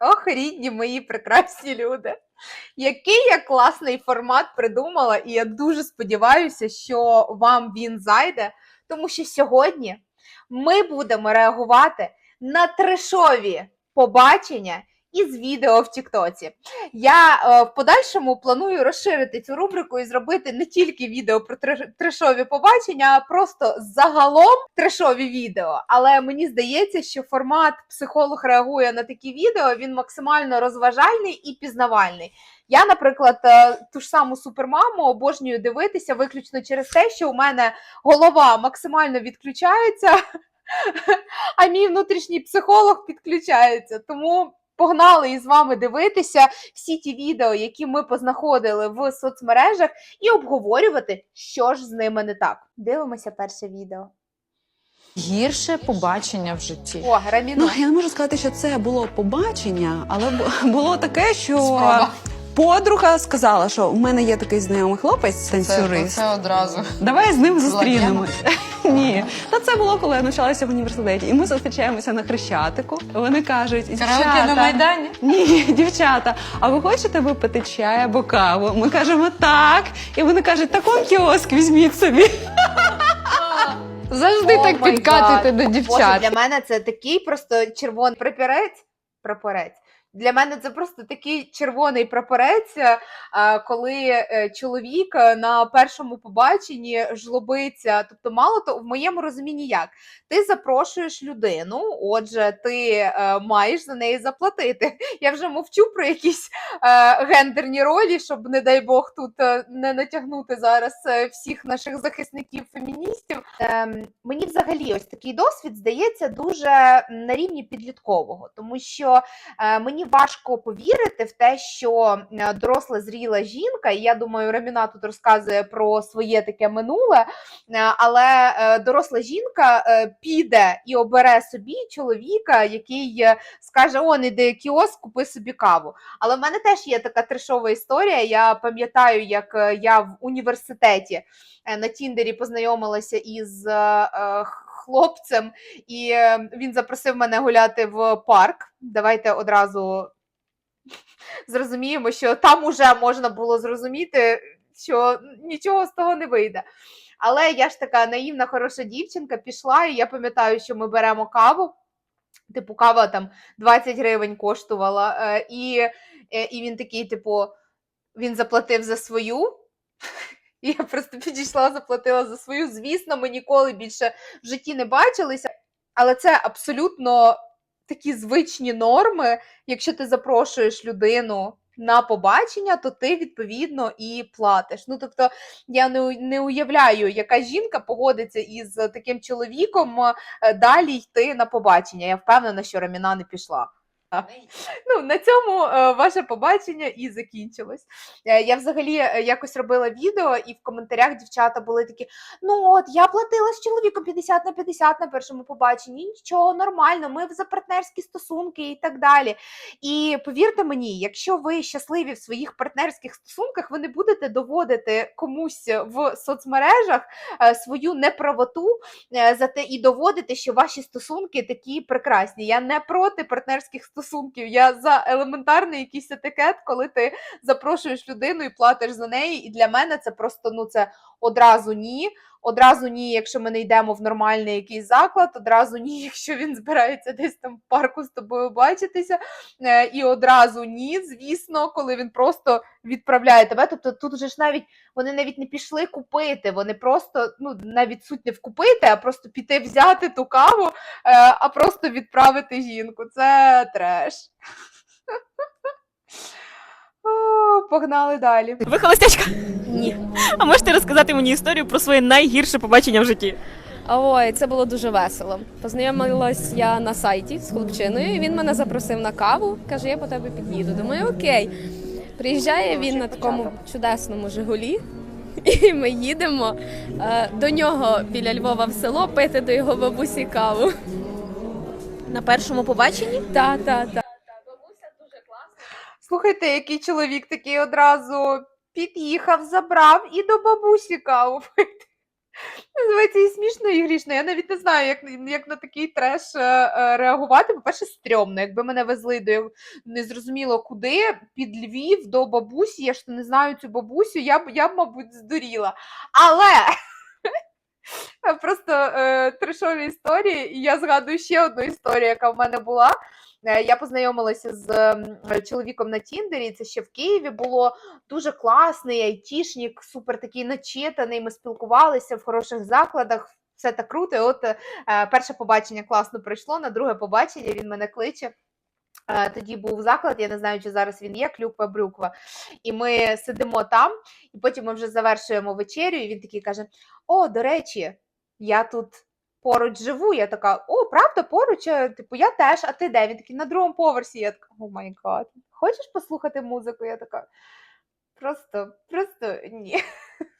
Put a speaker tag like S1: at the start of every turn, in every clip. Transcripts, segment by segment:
S1: Ох, рідні мої прекрасні люди. Який я класний формат придумала, і я дуже сподіваюся, що вам він зайде, тому що сьогодні ми будемо реагувати на трешові побачення із відео в Тіктоці. Я е, в подальшому планую розширити цю рубрику і зробити не тільки відео про трешові побачення, а просто загалом трешові відео. Але мені здається, що формат психолог реагує на такі відео, він максимально розважальний і пізнавальний. Я, наприклад, е, ту ж саму супермаму обожнюю дивитися виключно через те, що у мене голова максимально відключається, а мій внутрішній психолог підключається. Тому погнали із вами дивитися всі ті відео, які ми познаходили в соцмережах, і обговорювати, що ж з ними не так. Дивимося перше відео.
S2: Гірше побачення в житті.
S1: О.
S3: Ну я не можу сказати, що це було побачення, але було таке, що
S2: Спроба.
S3: Подруга сказала, що у мене є такий знайомий хлопець,
S2: Це,
S3: танцюрист.
S2: це одразу.
S3: Давай з ним зустрінемось. Ні, та це було, коли я навчалася в університеті. І ми зустрічаємося на хрещатику. Вони кажуть,
S2: Караоке на Майдані.
S3: ні, дівчата, а ви хочете випити чай або каву? Ми кажемо так. І вони кажуть, так он кіоск візьміть собі.
S2: Завжди
S1: О
S2: так підкатуєте
S1: гад.
S2: до
S1: Боже,
S2: дівчат.
S1: для мене це такий просто червоний прапорець. Прапорець. Для мене це просто такий червоний прапорець, е, коли е, чоловік е, на першому побаченні жлобиться. Тобто, мало то в моєму розумінні як ти запрошуєш людину, отже, ти маєш за неї заплатити. Я вже мовчу про якісь гендерні ролі, щоб, не дай Бог, тут не натягнути зараз всіх наших захисників феміністів. Ем, мені взагалі ось такий досвід здається дуже на рівні підліткового, тому що е, мені важко повірити в те, що е, доросла зріла жінка, і я думаю, Раміна тут розказує про своє таке минуле, е, але е, доросла жінка піде і обере собі чоловіка, який скаже: О, не де кіоск, купи собі каву. Але в мене теж є така трешова історія. Я пам'ятаю, як я в університеті на Тіндері познайомилася із хлопцем, і е, він запросив мене гуляти в парк. Давайте одразу зрозуміємо, що там уже можна було зрозуміти, що нічого з того не вийде. Але я ж така наївна, хороша дівчинка, пішла, і я пам'ятаю, що ми беремо каву. Типу, кава там 20 гривень коштувала. е, І, е, і він такий, типу, він заплатив за свою. І я просто підійшла, заплатила за свою. Звісно, ми ніколи більше в житті не бачилися, але це абсолютно такі звичні норми. Якщо ти запрошуєш людину на побачення, то ти відповідно і платиш. Ну тобто, я не, не уявляю, яка жінка погодиться із таким чоловіком е, далі йти на побачення. Я впевнена, що Раміна не пішла. Ну, на цьому е, ваше побачення і закінчилось. Е, я взагалі е, якось робила відео, і в коментарях дівчата були такі: ну от я платила з чоловіком 50 на 50 на першому побаченні, нічого, нормально, ми за партнерські стосунки і так далі. І повірте мені, якщо ви щасливі в своїх партнерських стосунках, ви не будете доводити комусь в соцмережах свою неправоту е, за те і доводити, що ваші стосунки такі прекрасні. Я не проти партнерських стосунків. Я за елементарний якийсь етикет, коли ти запрошуєш людину і платиш за неї. І для мене це просто ну це одразу ні. Одразу ні, якщо ми не йдемо в нормальний якийсь заклад, одразу ні, якщо він збирається десь там в парку з тобою бачитися. Е, І одразу ні, звісно, коли він просто відправляє тебе. Тобто тут вже ж навіть вони навіть не пішли купити, вони просто ну навіть суть не вкупити, а просто піти взяти ту каву, е, а просто відправити жінку. Це треш. Погнали далі.
S4: Ви холостячка? Ні. А можете розказати мені історію про своє найгірше побачення в житті?
S5: Ой, це було дуже весело. Познайомилась я на сайті з хлопчиною. і Він мене запросив на каву. каже, я по тебе під'їду. Думаю, окей. Приїжджає він на такому чудесному Жигулі, і ми їдемо е, до нього біля Львова в село пити до його бабусі каву.
S4: На першому побаченні?
S5: Та, та, та.
S1: Слухайте, який чоловік такий одразу під'їхав, забрав і до бабусі каву. Називається і смішно, і грішно. Я навіть не знаю, як, як на такий треш е, е, реагувати. По-перше, стрьомно. Якби мене везли до незрозуміло куди, під Львів до бабусі, я ж не знаю цю бабусю, я б, я б мабуть, здуріла. Але просто е, трешові історії, і я згадую ще одну історію, яка в мене була. Е, Я познайомилася з чоловіком на Тіндері. Це ще в Києві було дуже класний айтішник, супер такий начитаний. Ми спілкувалися в хороших закладах. Все так круто. І От е, перше побачення класно пройшло. На друге побачення він мене кличе. Е, Тоді був заклад, я не знаю, чи зараз він є, клюква брюква. І ми сидимо там, і потім ми вже завершуємо вечерю, і він такий каже: О, до речі, я тут поруч живу. Я така, о, правда, поруч? Е, Типу, я теж, а ти де? Він такий на другому поверсі. Я така, о май гад, хочеш послухати музику? Я така, просто, просто ні.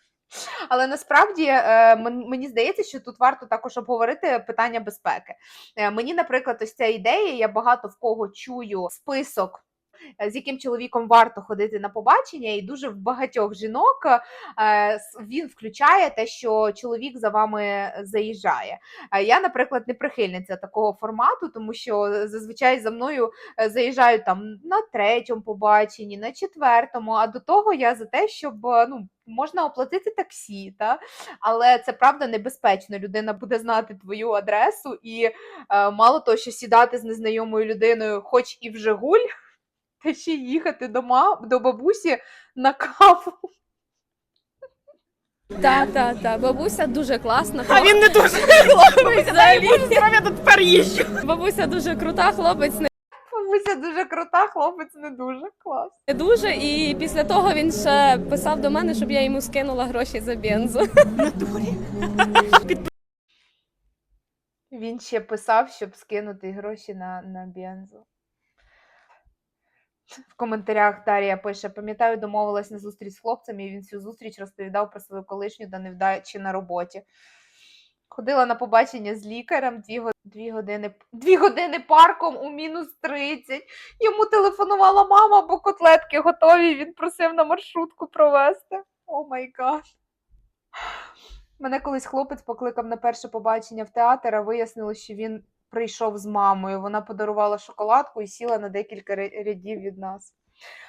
S1: Але насправді е, мені здається, що тут варто також обговорити питання безпеки. Е, Мені, наприклад, ось ця ідея, я багато в кого чую список. Е, З яким чоловіком варто ходити на побачення, і дуже в багатьох жінок е, він включає те, що чоловік за вами заїжджає. Е, Я, наприклад, не прихильниця такого формату, тому що зазвичай за мною заїжджають там на третьому побаченні, на четвертому. А до того я за те, щоб ну. Можна оплатити таксі, та? але це правда небезпечно. Людина буде знати твою адресу, і е, мало того, що сідати з незнайомою людиною, хоч і в Жигуль, та ще їхати до, ма, до бабусі на каву.
S5: Так, так, так. Бабуся дуже класна.
S4: А він не дуже хлопець. Я тепер їжджу.
S5: Бабуся дуже крута, хлопець
S1: Бабуся дуже крута, хлопець не дуже клас.
S5: не дуже. І після того він ще писав до мене, щоб я йому скинула гроші за бензу.
S1: Він ще писав, щоб скинути гроші на, на бензу. В коментарях Дар'я пише: пам'ятаю, домовилась на зустріч з хлопцем, і він всю зустріч розповідав про свою колишню та невдачі на роботі. Ходила на побачення з лікарем дві, дві, години, дві години парком у мінус 30. Йому телефонувала мама, бо котлетки готові. Він просив на маршрутку провести. О май гад. Мене колись хлопець покликав на перше побачення в театр, а вияснилось, що він прийшов з мамою. Вона подарувала шоколадку і сіла на декілька рядів від нас.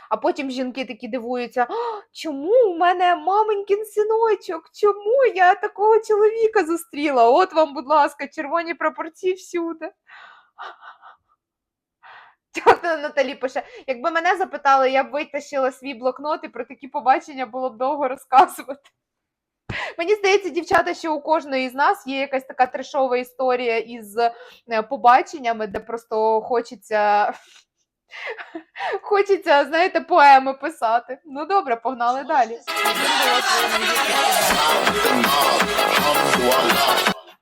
S1: А потім жінки такі дивуються: чому у мене маменькін синочок? Чому я такого чоловіка зустріла? От вам, будь ласка, червоні прапорці всюди. Наталі пише: якби мене запитали, я б витащила свій блокнот і про такі побачення було б довго розказувати. Мені здається, дівчата, що у кожної з нас є якась така трешова історія із е, побаченнями, де просто хочеться. Хочеться, знаєте, поеми писати. Ну добре, погнали далі.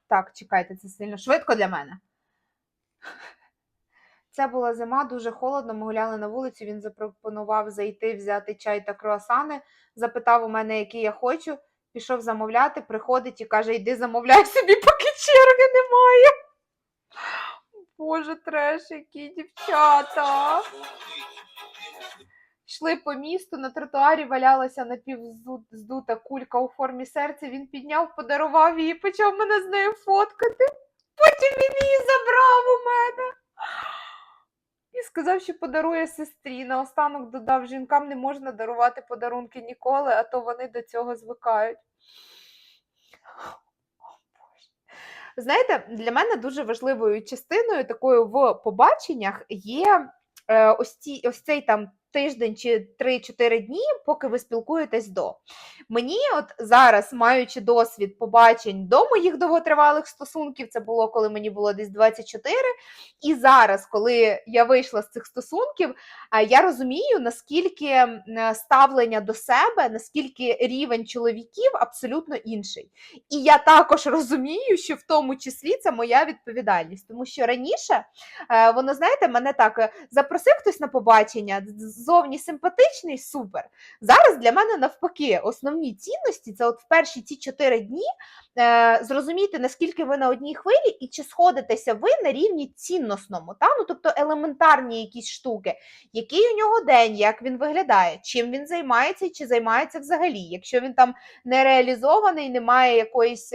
S1: Так, чекайте, це сильно швидко для мене. Це була зима, дуже холодно. Ми гуляли на вулиці. Він запропонував зайти, взяти чай та круасани. Запитав у мене, які я хочу. Пішов замовляти, приходить і каже: йди замовляй собі, поки черги немає. Боже, треш, які дівчата. Йшли по місту, на тротуарі валялася напівздута кулька у формі серця. Він підняв, подарував її, почав мене з нею фоткати. Потім він її забрав у мене. І сказав, що подарує сестрі. Наостанок додав, жінкам не можна дарувати подарунки ніколи, а то вони до цього звикають. Знаєте, для мене дуже важливою частиною такою в побаченнях є е, ось, ці, ось цей там тиждень чи 3-4 дні, поки ви спілкуєтесь до. Мені, от зараз, маючи досвід побачень до моїх довготривалих стосунків, це було коли мені було десь 24, і зараз, коли я вийшла з цих стосунків, я розумію, наскільки ставлення до себе, наскільки рівень чоловіків абсолютно інший. І я також розумію, що в тому числі це моя відповідальність, тому що раніше е, воно, знаєте, мене так е, запросив хтось на побачення, зовні симпатичний, супер. Зараз для мене навпаки основні цінності це от в перші ці чотири дні е, зрозуміти, наскільки ви на одній хвилі і чи сходитеся ви на рівні цінносному, та? ну, тобто елементарні якісь штуки, який у нього день, як він виглядає, чим він займається і чи займається взагалі. Якщо він там не реалізований, не має якоїсь.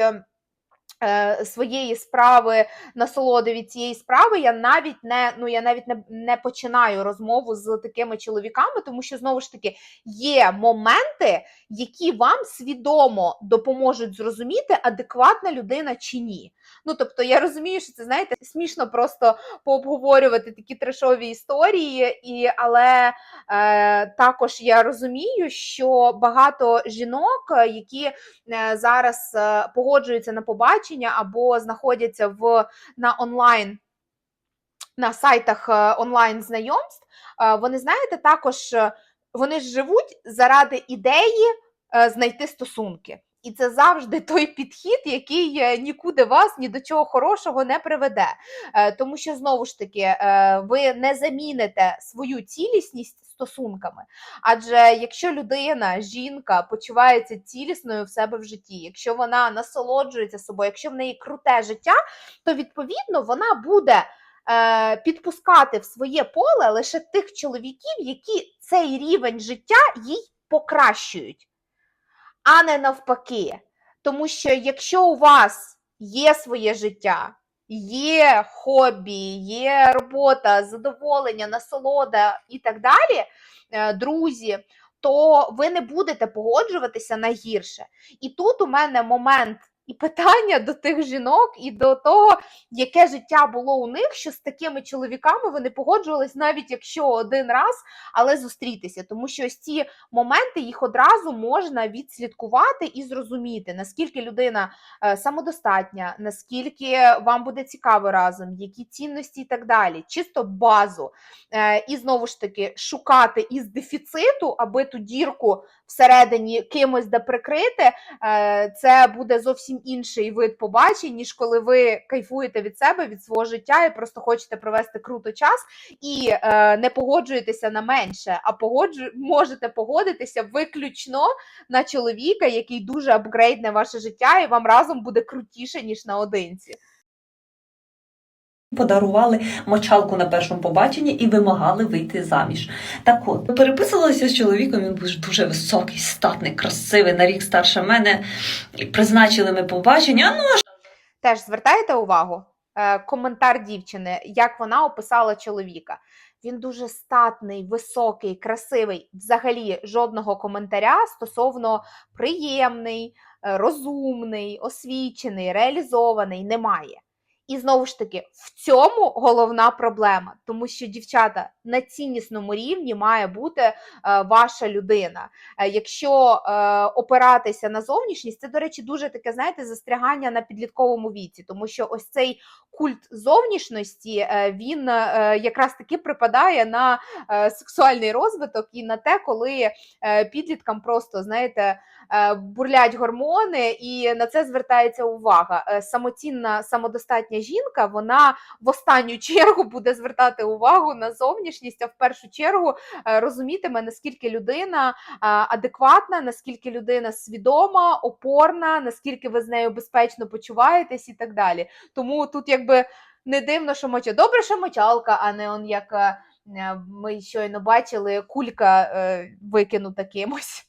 S1: Е, Своєї справи, насолоди від цієї справи, я навіть не ну я навіть не, не починаю розмову з такими чоловіками, тому що знову ж таки є моменти, які вам свідомо допоможуть зрозуміти, адекватна людина чи ні. Ну тобто, я розумію, що це знаєте, смішно просто пообговорювати такі трешові історії, і але е, також я розумію, що багато жінок, е, які е, зараз е, погоджуються на побачення або знаходяться в на онлайн. На сайтах онлайн знайомств, вони знаєте, також вони живуть заради ідеї знайти стосунки. І це завжди той підхід, який е, нікуди вас ні до чого хорошого не приведе. Е, Тому що знову ж таки е, ви не заміните свою цілісність стосунками. Адже якщо людина, жінка почувається цілісною в себе в житті, якщо вона насолоджується собою, якщо в неї круте життя, то відповідно вона буде. Підпускати в своє поле лише тих чоловіків, які цей рівень життя їй покращують а не навпаки. Тому що якщо у вас є своє життя, є хобі, є робота, задоволення, насолода і так далі, е, друзі, то ви не будете погоджуватися на гірше. І тут у мене момент і питання до тих жінок, і до того, яке життя було у них, що з такими чоловіками вони погоджувались, навіть якщо один раз, але зустрітися. Тому що ось ці моменти їх одразу можна відслідкувати і зрозуміти, наскільки людина е, самодостатня, наскільки вам буде цікаво разом, які цінності і так далі, чисто базу. Е, І знову ж таки шукати із дефіциту, аби ту дірку всередині кимось да прикрити, е, це буде зовсім інший вид побачень, ніж коли ви кайфуєте від себе, від свого життя і просто хочете провести круто час і е, не погоджуєтеся на менше, а погоджу, можете погодитися виключно на чоловіка, який дуже апгрейдне ваше життя, і вам разом буде крутіше, ніж наодинці.
S6: Подарували мочалку на першому побаченні і вимагали вийти заміж. Так от, ми переписувалися з чоловіком, він був дуже високий, статний, красивий, на рік старше мене. І призначили ми побачення. Ну,
S1: Теж звертаєте увагу? Е, коментар дівчини, як вона описала чоловіка. Він дуже статний, високий, красивий. Взагалі жодного коментаря стосовно приємний, е, розумний, освічений, реалізований немає. І знову ж таки, в цьому головна проблема, тому що дівчата на ціннісному рівні має бути е, ваша людина. Е, якщо е, опиратися на зовнішність, це, до речі, дуже таке, знаєте, застрягання на підлітковому віці, тому що ось цей культ зовнішності е, він е, якраз таки припадає на е, сексуальний розвиток і на те, коли е, підліткам просто знаєте. е, Бурлять гормони, і на це звертається увага. Е, Самоцінна, самодостатня жінка, вона в останню чергу буде звертати увагу на зовнішність, а в першу чергу е, розумітиме, наскільки людина е, адекватна, наскільки людина свідома, опорна, наскільки ви з нею безпечно почуваєтесь і так далі. Тому тут якби не дивно, що моча. Добре, що мочалка, а не он як е, ми щойно бачили, кулька викинута кимось.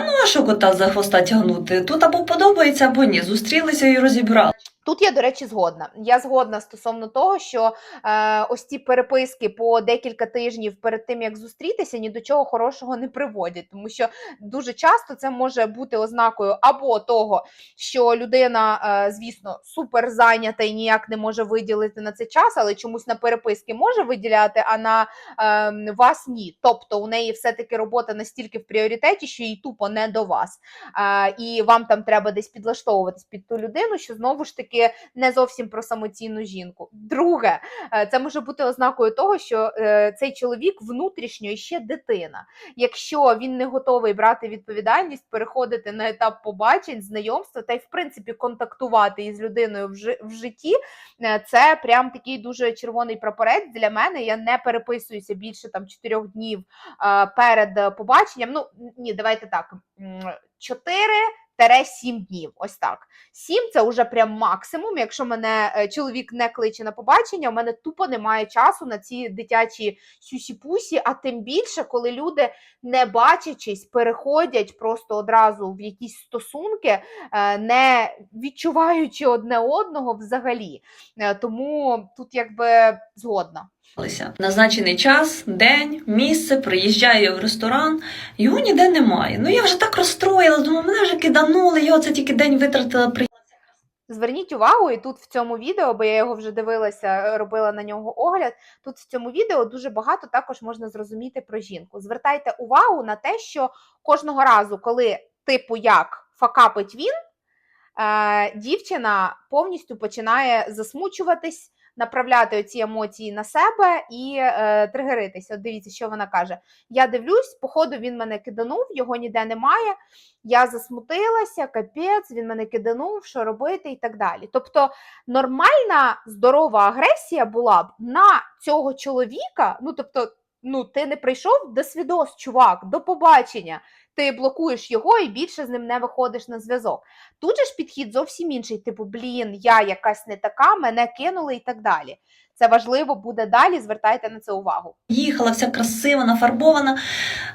S6: ну кота за хвоста тягнути? Тут або подобається, або ні. Зустрілися і розібрали.
S1: Тут я, до речі, згодна. Я згодна стосовно того, що е, ось ці переписки по декілька тижнів перед тим, як зустрітися, ні до чого хорошого не приводять, тому що дуже часто це може бути ознакою або того, що людина, е, звісно, супер зайнята і ніяк не може виділити на це час, але чомусь на переписки може виділяти, а на е, вас ні. Тобто у неї все-таки робота настільки в пріоритеті, що їй тупо не до вас. Е, і вам там треба десь підлаштовуватись під ту людину, що знову ж таки не зовсім про самоцінну жінку. Друге, е, це може бути ознакою того, що е, цей чоловік внутрішньо ще дитина. Якщо він не готовий брати відповідальність, переходити на етап побачень, знайомства та й в принципі контактувати із людиною в, житті, е, це прям такий дуже червоний прапорець для мене. Я не переписуюся більше там чотирьох днів перед побаченням. Ну ні, давайте так. Чотири 7 днів. Ось так. 7 це вже прям максимум. Якщо мене е, чоловік не кличе на побачення, у мене тупо немає часу на ці дитячі сюсі-пусі, а тим більше, коли люди, не бачачись, переходять просто одразу в якісь стосунки, е, не відчуваючи одне одного взагалі. Е, Тому тут якби згодна.
S6: Назначений час, день, місце, приїжджаю в ресторан, його ніде немає. Ну я вже так розстроїла, думаю, мене вже киданули, я оце тільки день витратила
S1: Зверніть увагу, і тут в цьому відео, бо я його вже дивилася, робила на нього огляд. Тут в цьому відео дуже багато також можна зрозуміти про жінку. Звертайте увагу на те, що кожного разу, коли типу як факапить він, е, дівчина повністю починає засмучуватись, направляти ці емоції на себе і е, тригеритися. От дивіться, що вона каже: Я дивлюсь, походу він мене киданув, його ніде немає. Я засмутилася, капець, він мене киданув, що робити і так далі. Тобто нормальна здорова агресія була б на цього чоловіка. Ну тобто, ну ти не прийшов до свідос, чувак, до побачення. Ти блокуєш його і більше з ним не виходиш на зв'язок. Тут же ж підхід зовсім інший, типу, блін, я якась не така, мене кинули і так далі. Це важливо буде далі. Звертайте на це увагу.
S6: їхала, вся красива, нафарбована,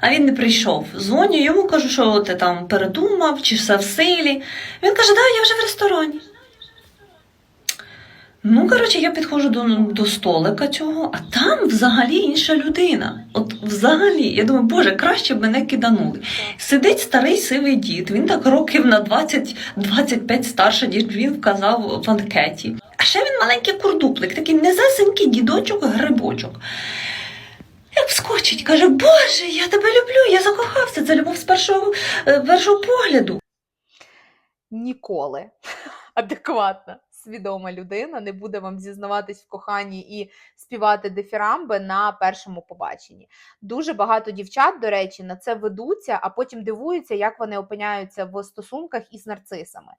S6: а він не прийшов. Дзвоню йому, кажу, що ти там передумав, чи все в силі. Він каже, да, я вже в ресторані. Ну, коротше, я підходжу до, до столика цього, а там взагалі інша людина. От взагалі, я думаю, боже, краще б мене киданули. Сидить старий сивий дід, він так років на 20-25 старше, ніж він вказав в анкеті. А ще він маленький курдуплик, такий незасенький дідочок, грибочок. Як вскочить, каже, Боже, я тебе люблю, я закохався. Це любов з першого, е, першого погляду.
S1: Ніколи адекватна, свідома людина не буде вам зізнаватись в коханні і співати дифірамби на першому побаченні. Дуже багато дівчат, до речі, на це ведуться, а потім дивуються, як вони опиняються в стосунках із нарцисами.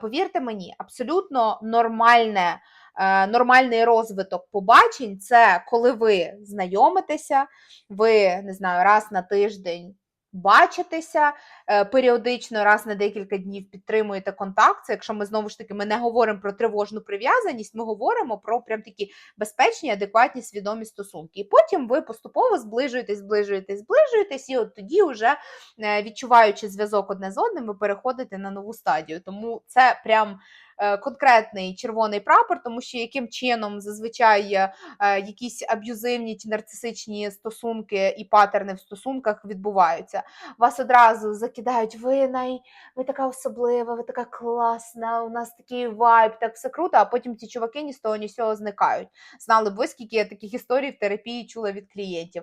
S1: Повірте мені, абсолютно нормальне. е, Нормальний розвиток побачень це коли ви знайомитеся, ви не знаю, раз на тиждень бачитеся, е, періодично раз на декілька днів підтримуєте контакт. Це якщо ми знову ж таки ми не говоримо про тривожну прив'язаність, ми говоримо про прям такі безпечні, адекватні, свідомі стосунки. І потім ви поступово зближуєтесь, зближуєтесь, зближуєтесь, і от тоді, вже е, відчуваючи зв'язок одне з одним, ви переходите на нову стадію. Тому це прям. Е, Конкретний червоний прапор, тому що яким чином зазвичай е, е, якісь аб'юзивні чи нарцисичні стосунки і патерни в стосунках відбуваються. Вас одразу закидають, ви най, ви така особлива, ви така класна, у нас такий вайб, так все круто, а потім ці чуваки ні з того, ні з цього зникають. Знали б ви, скільки я таких історій в терапії чула від клієнтів.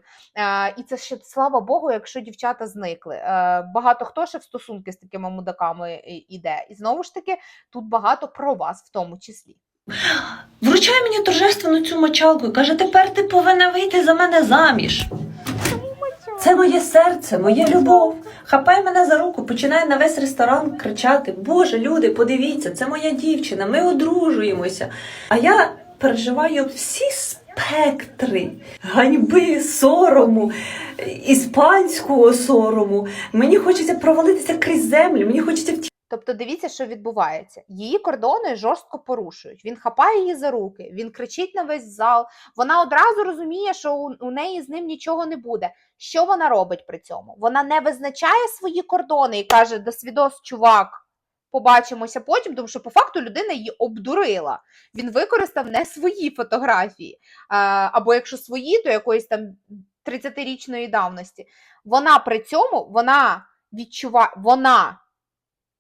S1: І це ще слава Богу, якщо дівчата зникли. Багато хто ще в стосунки з такими мудаками іде. І знову ж таки, тут багато про вас в тому числі.
S6: Вручає мені торжественну цю мочалку і каже, тепер ти повинна вийти за мене заміж. Це моє серце, моя любов. Хапай мене за руку, починає на весь ресторан кричати: Боже, люди, подивіться, це моя дівчина, ми одружуємося. А я переживаю всі спектри ганьби, сорому, іспанського сорому. Мені хочеться провалитися крізь землю, мені хочеться втікати.
S1: Тобто дивіться, що відбувається. Її кордони жорстко порушують. Він хапає її за руки, він кричить на весь зал. Вона одразу розуміє, що у, у неї з ним нічого не буде. Що вона робить при цьому? Вона не визначає свої кордони і каже: до свідос, чувак, побачимося потім, тому що по факту людина її обдурила. Він використав не свої фотографії. А, або якщо свої, то якоїсь там 30-річної давності. Вона при цьому вона відчуває, вона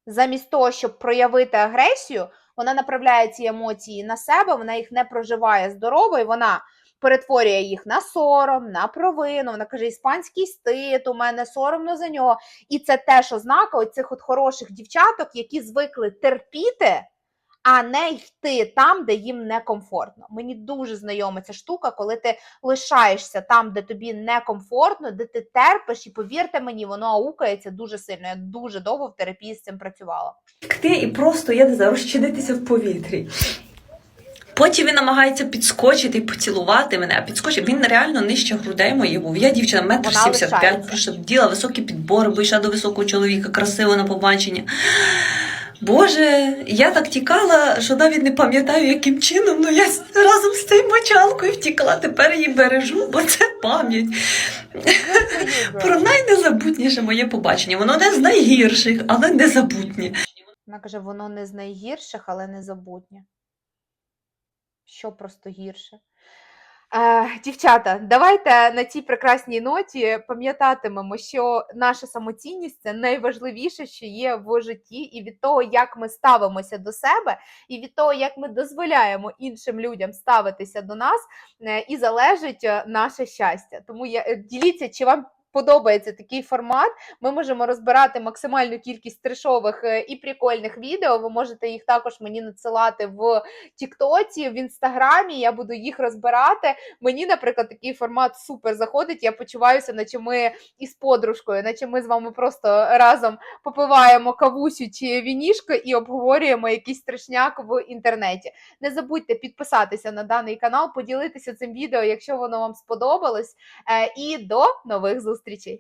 S1: замість того, щоб проявити агресію, вона направляє ці емоції на себе, вона їх не проживає здорово, і вона перетворює їх на сором, на провину. Вона каже: іспанський стид, у мене соромно за нього. І це теж ознака оцих от хороших дівчаток, які звикли терпіти. А не йти там, де їм некомфортно. Мені дуже знайома ця штука, коли ти лишаєшся там, де тобі некомфортно, де ти терпиш, і повірте мені, воно аукається дуже сильно. Я дуже довго в терапії з цим працювала.
S6: і просто я не знаю, розчинитися в повітрі. Потім він намагається підскочити і поцілувати мене, а підскочив. Він реально нижче грудей моїх був. Я дівчина, метр сімдесят п'ять, прошепділа, високі підбори, бо йшла до високого чоловіка, красиво на побачення. Боже, я так тікала, що навіть не пам'ятаю, яким чином, ну я разом з цією мочалкою втікла, тепер її бережу, бо це пам'ять. Про найнезабутніше моє побачення. Воно не з найгірших, але незабутнє.
S1: Вона каже, воно не з найгірших, але незабутнє. Що просто гірше? Е, дівчата, давайте на цій прекрасній ноті пам'ятатимемо, що наша самоцінність це найважливіше, що є в житті, і від того, як ми ставимося до себе, і від того, як ми дозволяємо іншим людям ставитися до нас, е, і залежить е, наше щастя. Тому я діліться, чи вам подобається такий формат. Ми можемо розбирати максимальну кількість трешових е, і прикольних відео. Ви можете їх також мені надсилати в Тіктоці, в інстаграмі. Я буду їх розбирати. Мені, наприклад, такий формат супер заходить. Я почуваюся, наче ми із подружкою, наче ми з вами просто разом попиваємо кавусю чи вінішко і обговорюємо якийсь страшняк в інтернеті. Не забудьте підписатися на даний канал, поділитися цим відео, якщо воно вам сподобалось. Е, І до нових зустрічей!